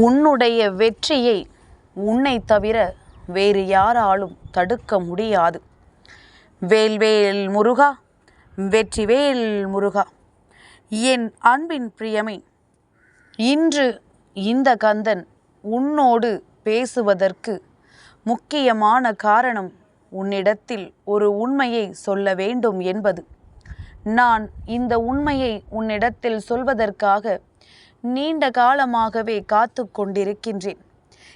உன்னுடைய வெற்றியை உன்னை தவிர வேறு யாராலும் தடுக்க முடியாது. வேல்வேல் முருகா வெற்றிவேல் முருகா என் அன்பின் பிரியமே இன்று இந்த கந்தன் உன்னோடு பேசுவதற்கு முக்கியமான காரணம் உன்னிடத்தில் ஒரு உண்மையை சொல்ல வேண்டும் என்பது. நான் இந்த உண்மையை உன்னிடத்தில் சொல்வதற்காக நீண்ட காலமாகவே காத்து கொண்டிருக்கின்றேன்.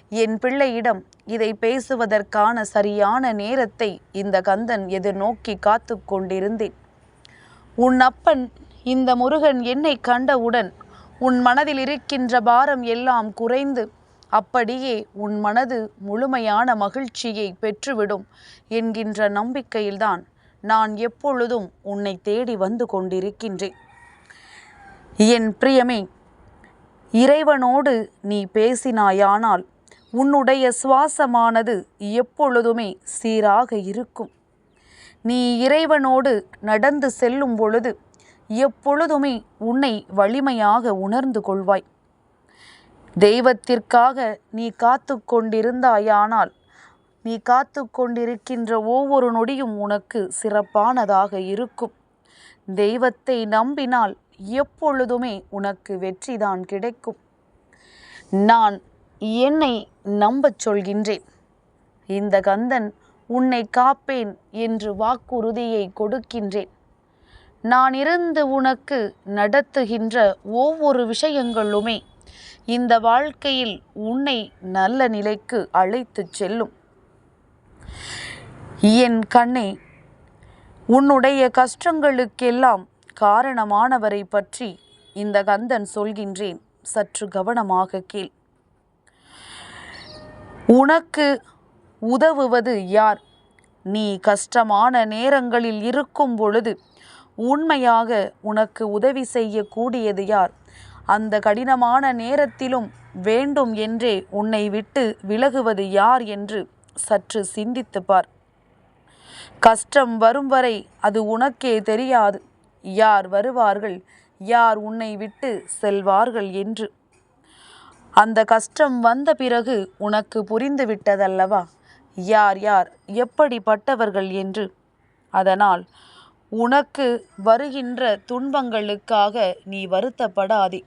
என் பிள்ளையிடம் இதை பேசுவதற்கான சரியான நேரத்தை இந்த கந்தன் எதிர்நோக்கி காத்து கொண்டிருந்தேன். உன் அப்பன் இந்த முருகன் என்னை கண்டவுடன் உன் மனதில் இருக்கின்ற பாரம் எல்லாம் குறைந்து அப்படியே உன் மனது முழுமையான மகிழ்ச்சியை பெற்றுவிடும் என்கின்ற நம்பிக்கையில்தான் நான் எப்பொழுதும் உன்னை தேடி வந்து கொண்டிருக்கின்றேன். என் பிரியமே இறைவனோடு நீ பேசினாயானால் உன்னுடைய சுவாசமானது எப்பொழுதுமே சீராக இருக்கும். நீ இறைவனோடு நடந்து செல்லும் பொழுது எப்பொழுதுமே உன்னை வலிமையாக உணர்ந்து கொள்வாய். தெய்வத்திற்காக நீ காத்து கொண்டிருந்தாயானால் நீ காத்து கொண்டிருக்கின்ற ஒவ்வொரு நொடியும் உனக்கு சிறப்பானதாக இருக்கும். தெய்வத்தை நம்பினால் எப்பொழுதுமே உனக்கு வெற்றிதான் கிடைக்கும். நான் என்னை நம்பச் சொல்கின்றேன். இந்த கந்தன் உன்னை காப்பேன் என்று வாக்குறுதியை கொடுக்கின்றேன். நான் இருந்து உனக்கு நடத்துகின்ற ஒவ்வொரு விஷயங்களுமே இந்த வாழ்க்கையில் உன்னை நல்ல நிலைக்கு அழைத்துச் செல்லும். என் கண்ணே உன்னுடைய கஷ்டங்களுக்கெல்லாம் காரணமானவரை பற்றி இந்த கந்தன் சொல்கின்றேன். சற்று கவனமாக கேள். உனக்கு உதவுவது யார்? நீ கஷ்டமான நேரங்களில் இருக்கும் பொழுது உண்மையாக உனக்கு உதவி செய்யக்கூடியது யார்? அந்த கடினமான நேரத்திலும் வேண்டும் என்றே உன்னை விட்டு விலகுவது யார் என்று சற்று சிந்தித்து பார். கஷ்டம் வரும் வரை அது உனக்கே தெரியாது. யார் வருவார்கள்? யார் உன்னை விட்டு செல்வார்கள் என்று? அந்த கஷ்டம் வந்த பிறகு உனக்கு புரிந்து விட்டதல்லவா யார் யார் எப்படிப்பட்டவர்கள் என்று? அதனால் உனக்கு வருகின்ற துன்பங்களுக்காக நீ வருத்தப்படாதே.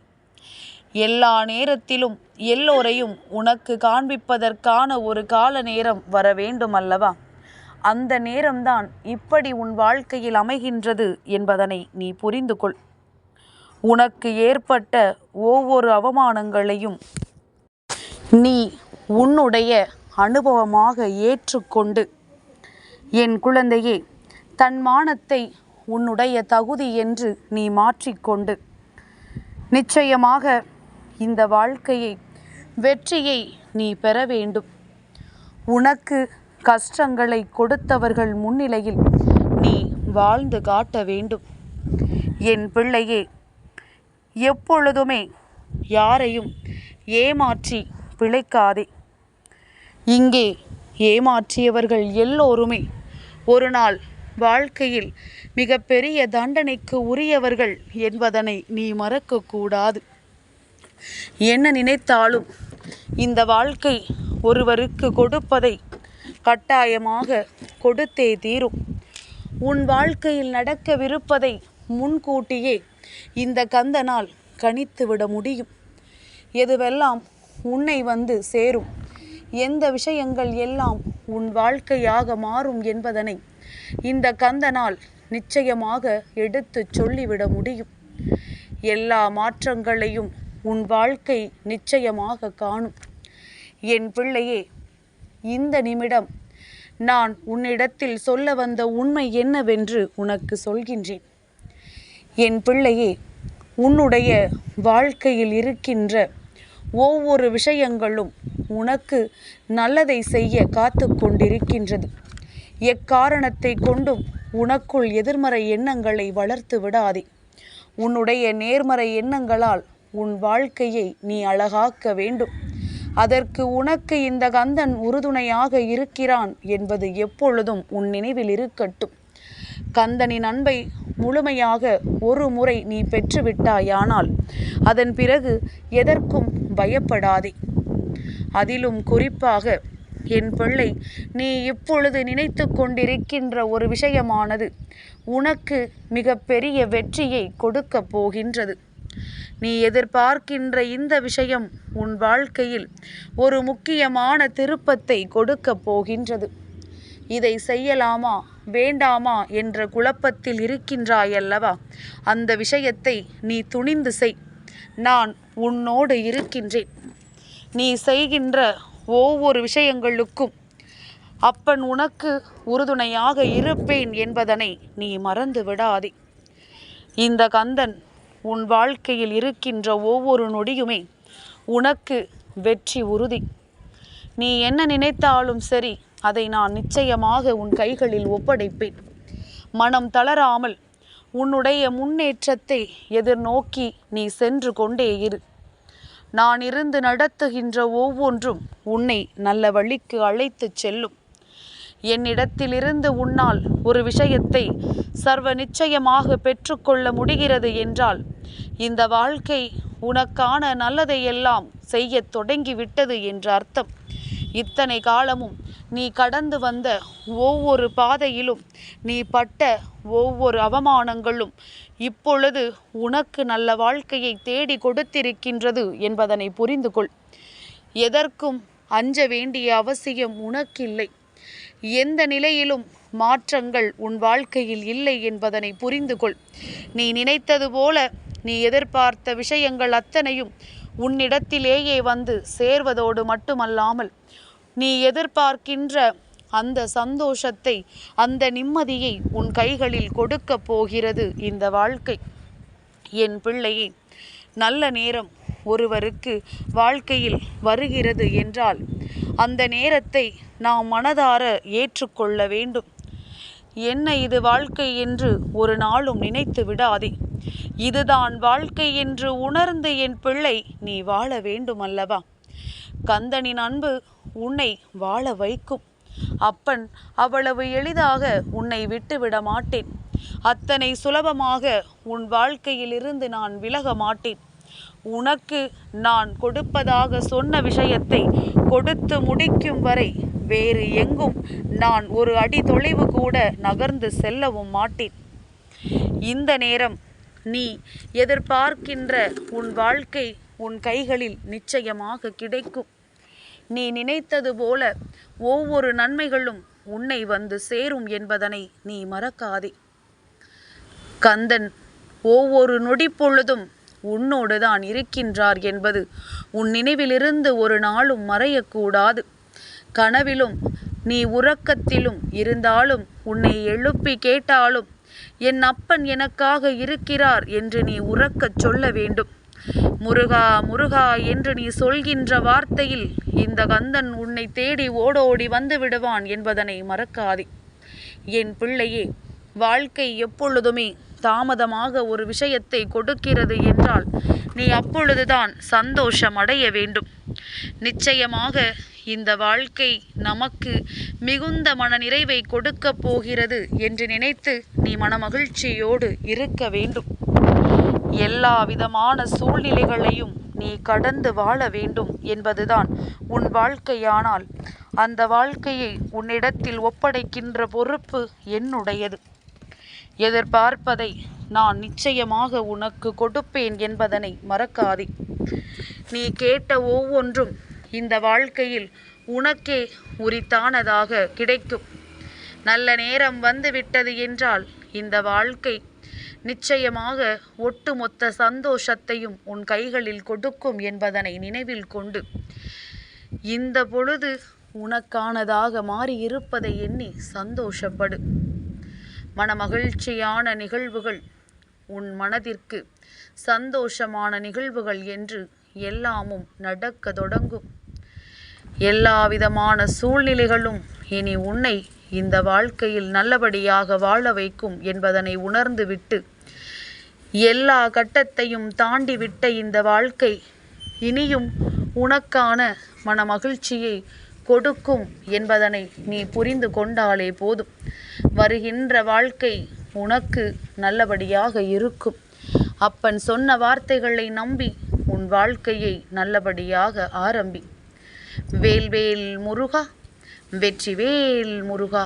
எல்லா நேரத்திலும் எல்லோரையும் உனக்கு காண்பிப்பதற்கான ஒரு கால நேரம் வர வேண்டும் அல்லவா அந்த நேரம்தான் இப்படி உன் வாழ்க்கையில் அமைகின்றது என்பதனை நீ புரிந்து கொள் உனக்கு ஏற்பட்ட ஒவ்வொரு அவமானங்களையும் நீ உன்னுடைய அனுபவமாக ஏற்றுக்கொண்டு என் குழந்தையே தன் மானத்தை உன்னுடைய தகுதி என்று நீ மாற்றிக்கொண்டு நிச்சயமாக இந்த வாழ்க்கையை வெற்றியை நீ பெற வேண்டும். உனக்கு கஷ்டங்களை கொடுத்தவர்கள் முன்னிலையில் நீ வாழ்ந்து காட்ட வேண்டும். என் பிள்ளையே எப்பொழுதுமே யாரையும் ஏமாற்றி பிழைக்காதே. இங்கே ஏமாற்றியவர்கள் எல்லோருமே ஒரு நாள் வாழ்க்கையில் மிகப்பெரிய தண்டனைக்கு உரியவர்கள் என்பதனை நீ மறக்கக்கூடாது என்ன நினைத்தாலும் இந்த வாழ்க்கை ஒருவருக்கு கொடுப்பதை கட்டாயமாக கொடுத்தே தீரும். உன் வாழ்க்கையில் நடக்கவிருப்பதை முன்கூட்டியே இந்த கந்தனால் கணித்துவிட முடியும். எதுவெல்லாம் உன்னை வந்து சேரும் எந்த விஷயங்கள் எல்லாம் உன் வாழ்க்கையாக மாறும் என்பதனை இந்த கந்தனால் நிச்சயமாக எடுத்து சொல்லிவிட முடியும். எல்லா மாற்றங்களையும் உன் வாழ்க்கை நிச்சயமாக காணும். என் பிள்ளையே இந்த நிமிடம் நான் உன்னிடத்தில் சொல்ல வந்த உண்மை என்னவென்று உனக்கு சொல்கின்றேன். என் பிள்ளையே உன்னுடைய வாழ்க்கையில் இருக்கின்ற ஒவ்வொரு விஷயங்களும் உனக்கு நல்லதை செய்ய காத்து கொண்டிருக்கின்றது. எக்காரணத்தை கொண்டும் உனக்குள் எதிர்மறை எண்ணங்களை வளர்த்து விடாதே. உன்னுடைய நேர்மறை எண்ணங்களால் உன் வாழ்க்கையை நீ அழகாக்க வேண்டும். அதற்கு உனக்கு இந்த கந்தன் உறுதுணையாக இருக்கிறான் என்பது எப்பொழுதும் உன் நினைவில் இருக்கட்டும். கந்தனின் அன்பை முழுமையாக ஒரு முறை நீ பெற்றுவிட்டாயானால் அதன் பிறகு எதற்கும் பயப்படாதே. அதிலும் குறிப்பாக என் பிள்ளை நீ இப்பொழுது நினைத்து கொண்டிருக்கின்ற ஒரு விஷயமானது உனக்கு மிகப்பெரிய வெற்றியை கொடுக்கப் போகின்றது. நீ எதிர்பார்க்கின்ற இந்த விஷயம் உன் வாழ்க்கையில் ஒரு முக்கியமான திருப்பத்தை கொடுக்கப் போகின்றது. இதை செய்யலாமா வேண்டாமா என்ற குழப்பத்தில் இருக்கின்றாயல்லவா? அந்த விஷயத்தை நீ துணிந்து செய். நான் உன்னோடு இருக்கின்றேன். நீ செய்கின்ற ஒவ்வொரு விஷயங்களுக்கும் அப்பன் உனக்கு உறுதுணையாக இருப்பேன் என்பதனை நீ மறந்து விடாதே இந்த கந்தன் உன் வாழ்க்கையில் இருக்கின்ற ஒவ்வொரு நொடியுமே உனக்கு வெற்றி உறுதி. நீ என்ன நினைத்தாலும் சரி அதை நான் நிச்சயமாக உன் கைகளில் ஒப்படைப்பேன். மனம் தளராமல் உன்னுடைய முன்னேற்றத்தை எதிர்நோக்கி நீ சென்று கொண்டே இரு. நான் இருந்து நடத்துகின்ற ஒவ்வொன்றும் உன்னை நல்ல வழிக்கு அழைத்துச் செல்லும். என்னிடத்திலிருந்து உன்னால் ஒரு விஷயத்தை சர்வ நிச்சயமாக பெற்றுக்கொள்ள முடிகிறது என்றால் இந்த வாழ்க்கை உனக்கான நல்லதையெல்லாம் செய்யத் தொடங்கிவிட்டது என்ற அர்த்தம். இத்தனை காலமும் நீ கடந்து வந்த ஒவ்வொரு பாதையிலும் நீ பட்ட ஒவ்வொரு அவமானங்களும் இப்பொழுது உனக்கு நல்ல வாழ்க்கையை தேடி கொடுத்திருக்கின்றது என்பதனை புரிந்து கொள் எதற்கும் அஞ்ச வேண்டிய அவசியம் உனக்கில்லை. எந்த நிலையிலும் மாற்றங்கள் உன் வாழ்க்கையில் இல்லை என்பதனை புரிந்து கொள் நீ நினைத்தது போல நீ எதிர்பார்த்த விஷயங்கள் அத்தனையும் உன்னிடத்திலேயே வந்து சேர்வதோடு மட்டுமல்லாமல் நீ எதிர்பார்க்கின்ற அந்த சந்தோஷத்தை அந்த நிம்மதியை உன் கைகளில் கொடுக்கப் போகிறது இந்த வாழ்க்கை. என் பிள்ளையே நல்ல நேரம் ஒருவருக்கு வாழ்க்கையில் வருகிறது என்றால் அந்த நேரத்தை நாம் மனதார ஏற்றுக்கொள்ள வேண்டும். என்ன இது வாழ்க்கை என்று ஒரு நாளும் நினைத்து விடாதே. இதுதான் வாழ்க்கை என்று உணர்ந்து என் பிள்ளை நீ வாழ வேண்டும் அல்லவா கந்தனின் அன்பு உன்னை வாழ வைக்கும். அப்பன் அவ்வளவு எளிதாக உன்னை விட்டுவிட மாட்டேன். அத்தனை சுலபமாக உன் வாழ்க்கையிலிருந்து நான் விலக மாட்டேன். உனக்கு நான் கொடுப்பதாக சொன்ன விஷயத்தை கொடுத்து முடிக்கும் வரை வேறு எங்கும் நான் ஒரு அடி தொலைவு கூட நகர்ந்து செல்லவும் மாட்டேன். இந்த நேரம் நீ எதிர்பார்க்கின்ற உன் வாழ்க்கை உன் கைகளில் நிச்சயமாக கிடைக்கும். நீ நினைத்தது போல ஒவ்வொரு நன்மைகளும் உன்னை வந்து சேரும் என்பதனை நீ மறக்காதே. கந்தன் ஒவ்வொரு நொடி பொழுதும் உன்னோடு தான் இருக்கின்றார் என்பது உன் நினைவிலிருந்து ஒரு நாளும் மறையக்கூடாது. கனவிலும் நீ உறக்கத்திலும் இருந்தாலும் உன்னை எழுப்பி கேட்டாலும் என் அப்பன் எனக்காக இருக்கிறார் என்று நீ உறக்கச் சொல்ல வேண்டும். முருகா முருகா என்று நீ சொல்கின்ற வார்த்தையில் இந்த கந்தன் உன்னை தேடி ஓடோடி வந்து விடுவான் என்பதனை மறக்காதே. என் பிள்ளையே வாழ்க்கை எப்பொழுதுமே தாமதமாக ஒரு விஷயத்தை கொடுக்கிறது என்றால் நீ அப்பொழுதுதான் சந்தோஷம் அடைய வேண்டும். நிச்சயமாக இந்த வாழ்க்கை நமக்கு மிகுந்த மன நிறைவை கொடுக்கப் போகிறது என்று நினைத்து நீ மனமகிழ்ச்சியோடு இருக்க வேண்டும். எல்லா விதமான சூழ்நிலைகளையும் நீ கடந்து வாழ வேண்டும் என்பதுதான் உன் வாழ்க்கையானால். அந்த வாழ்க்கையை உன்னிடத்தில் ஒப்படைக்கின்ற பொறுப்பு என்னுடையது. எதிர்பார்ப்பதை நான் நிச்சயமாக உனக்கு கொடுப்பேன் என்பதனை மறக்காதே. நீ கேட்ட ஒவ்வொன்றும் இந்த வாழ்க்கையில் உனக்கே உரித்தானதாக கிடைக்கும். நல்ல நேரம் வந்துவிட்டது என்றால் இந்த வாழ்க்கை நிச்சயமாக ஒட்டுமொத்த சந்தோஷத்தையும் உன் கைகளில் கொடுக்கும் என்பதனை நினைவில் கொண்டு இந்த பொழுது உனக்கானதாக மாறி இருப்பதை எண்ணி சந்தோஷப்படு. மனமகிழ்ச்சியான நிகழ்வுகள் உன் மனதிற்கு சந்தோஷமான நிகழ்வுகள் என்று எல்லாமும் நடக்க தொடங்கும். எல்லாவிதமான சூழ்நிலைகளும் இனி உன்னை இந்த வாழ்க்கையில் நல்லபடியாக வாழ வைக்கும் என்பதனை உணர்ந்துவிட்டு எல்லா கட்டத்தையும் தாண்டிவிட்ட இந்த வாழ்க்கை இனியும் உனக்கான மனமகிழ்ச்சியை கொடுக்கும் என்பதனை நீ புரிந்து கொண்டாலே போதும். வருகின்ற வாழ்க்கை உனக்கு நல்லபடியாக இருக்கும். அப்பன் சொன்ன வார்த்தைகளை நம்பி உன் வாழ்க்கையை நல்லபடியாக ஆரம்பி. வேல்வேல் முருகா வெற்றிவேல் முருகா.